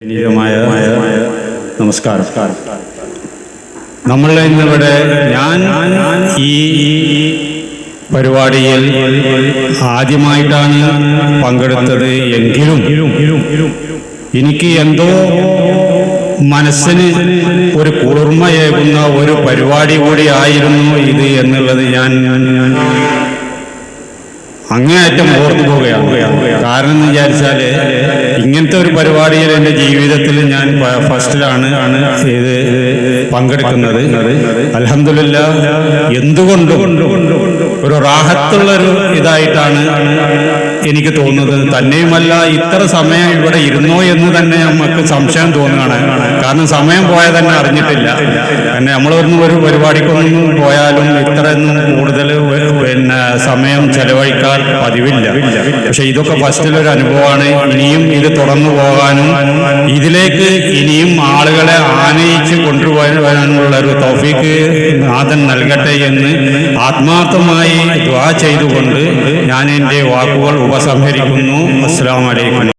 വിനീതമായ നമസ്കാരം. നമ്മൾ ഇന്നിവിടെ ഞാൻ ഈ പരിപാടിയിൽ ആദ്യമായിട്ടാണ് പങ്കെടുത്തത് എങ്കിലും എനിക്ക് എന്തോ മനസ്സിന് ഒരു കുളിർമയേകുന്ന ഒരു പരിപാടി കൂടി ആയിരുന്നു ഇത് എന്നുള്ളത് ഞാൻ അങ്ങേയറ്റം ഓർത്തു പോവുകയാണ്. കാരണം എന്ന് വിചാരിച്ചാൽ ഇങ്ങനത്തെ ഒരു പരിപാടിയിൽ എന്റെ ജീവിതത്തിൽ ഞാൻ ഫസ്റ്റിലാണ് ആണ് ഇത് പങ്കെടുക്കുന്നത്. അലഹമില്ല എന്തുകൊണ്ടും ഒരു റാഹത്തുള്ളൊരു ഇതായിട്ടാണ് എനിക്ക് തോന്നുന്നത്. തന്നെയുമല്ല ഇത്ര സമയം ഇവിടെ ഇരുന്നോ എന്ന് തന്നെ നമുക്ക് സംശയം തോന്നുകയാണ്. കാരണം സമയം പോയാൽ തന്നെ അറിഞ്ഞിട്ടില്ല. പിന്നെ നമ്മളൊന്നും ഒരു പരിപാടിക്കൊന്നും പോയാലും ഇത്രയൊന്നും കൂടുതൽ സമയം ചെലവഴിക്കാൻ പതിവില്ല. പക്ഷെ ഇതൊക്കെ ഫസ്റ്റിലൊരു അനുഭവമാണ്. ഇനിയും ഇത് തുറന്നു പോകാനും ഇതിലേക്ക് ഇനിയും ആളുകളെ ആനയിച്ച് കൊണ്ടുപോകാനുള്ള ഒരു തോഫിക്ക് നാഥൻ നൽകട്ടെ എന്ന് ആത്മാർത്ഥമായി ദ്വാ ചെയ്തുകൊണ്ട് ഞാൻ എന്റെ വാക്കുകൾ ഉപസംഹരിക്കുന്നു. അസ്സാം വലൈക്കും